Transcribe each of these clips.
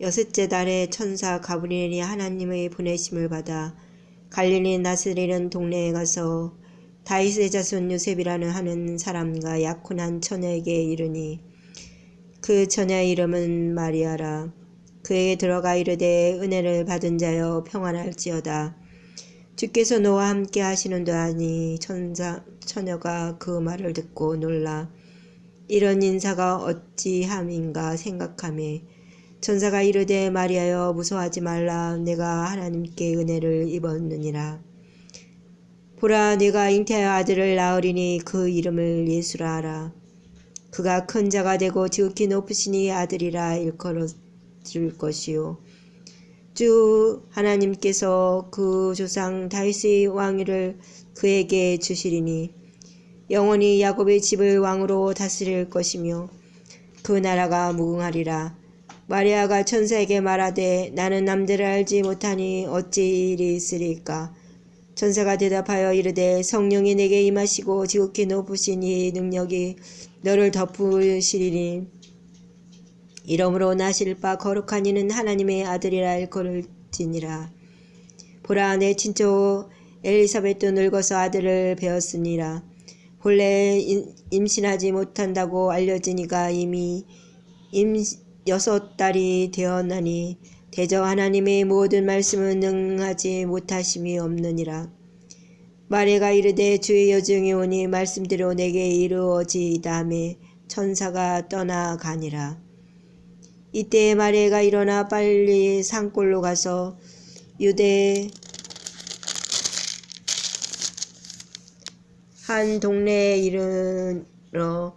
여섯째 달에 천사 가브리엘이 하나님의 보내심을 받아 갈릴리 나스리는 동네에 가서 다윗의 자손 요셉이라는 하는 사람과 약혼한 처녀에게 이르니 그 처녀의 이름은 마리아라. 그에게 들어가 이르되 은혜를 받은 자여 평안할지어다. 주께서 너와 함께 하시는도 하니 천사 처녀가 그 말을 듣고 놀라. 이런 인사가 어찌함인가 생각하며 천사가 이르되 마리아여 무서워하지 말라. 내가 하나님께 은혜를 입었느니라. 보라 내가 잉태하여 아들을 낳으리니 그 이름을 예수라 하라. 그가 큰 자가 되고 지극히 높으시니 아들이라 일컬어질 것이요. 주 하나님께서 그 조상 다윗의 왕위를 그에게 주시리니 영원히 야곱의 집을 왕으로 다스릴 것이며 그 나라가 무궁하리라 마리아가 천사에게 말하되 나는 남들을 알지 못하니 어찌 일이 있으리까? 천사가 대답하여 이르되 성령이 내게 임하시고 지극히 높으신 이 능력이 너를 덮으시리니. 이러므로 나실 바 거룩한 이는 하나님의 아들이라 일컬을지니라. 보라 내 친척 엘리사벳도 늙어서 아들을 배웠으니라. 본래 임신하지 못한다고 알려지니가 이미 임 여섯 달이 되었나니 대저 하나님의 모든 말씀은 능하지 못하심이 없느니라. 마리가 이르되 주의 여정이 오니 말씀대로 내게 이루어지다음에 천사가 떠나가니라. 이때 마리가 일어나 빨리 산골로 가서 유대 한 동네에 이르러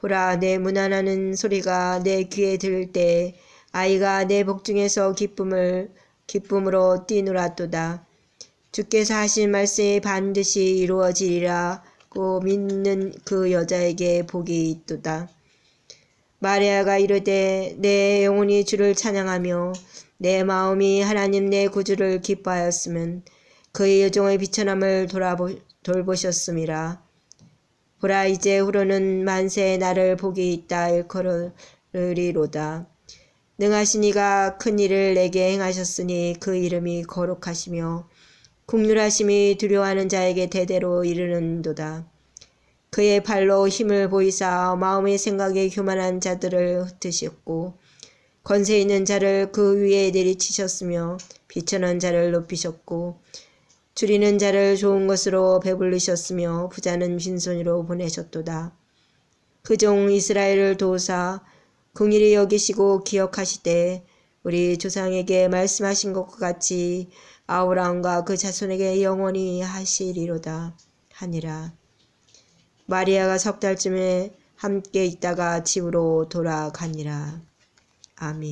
보라 내 문안하는 소리가 내 귀에 들을 때 아이가 내 복중에서 기쁨을 기쁨으로 뛰노라도다. 주께서 하신 말씀이 반드시 이루어지리라고 믿는 그 여자에게 복이 있도다. 마리아가 이르되 내 영혼이 주를 찬양하며 내 마음이 하나님 내 구주를 기뻐하였으면 그의 여종의 비천함을 돌아보, 돌보셨음이라. 보라 이제 후로는 만세 나를 복이 있다 일컬으리로다. 능하신 이가 큰 일을 내게 행하셨으니 그 이름이 거룩하시며 국률하심이 두려워하는 자에게 대대로 이르는도다. 그의 발로 힘을 보이사 마음의 생각에 교만한 자들을 흩으셨고 권세 있는 자를 그 위에 내리치셨으며 비천한 자를 높이셨고 줄이는 자를 좋은 것으로 배불리셨으며 부자는 빈손으로 보내셨도다. 그 종 이스라엘을 도우사 궁일이 여기시고 기억하시되 우리 조상에게 말씀하신 것과 같이 아우람과 그 자손에게 영원히 하시리로다 하니라. 마리아가 석 달쯤에 함께 있다가 집으로 돌아가니라. 아멘.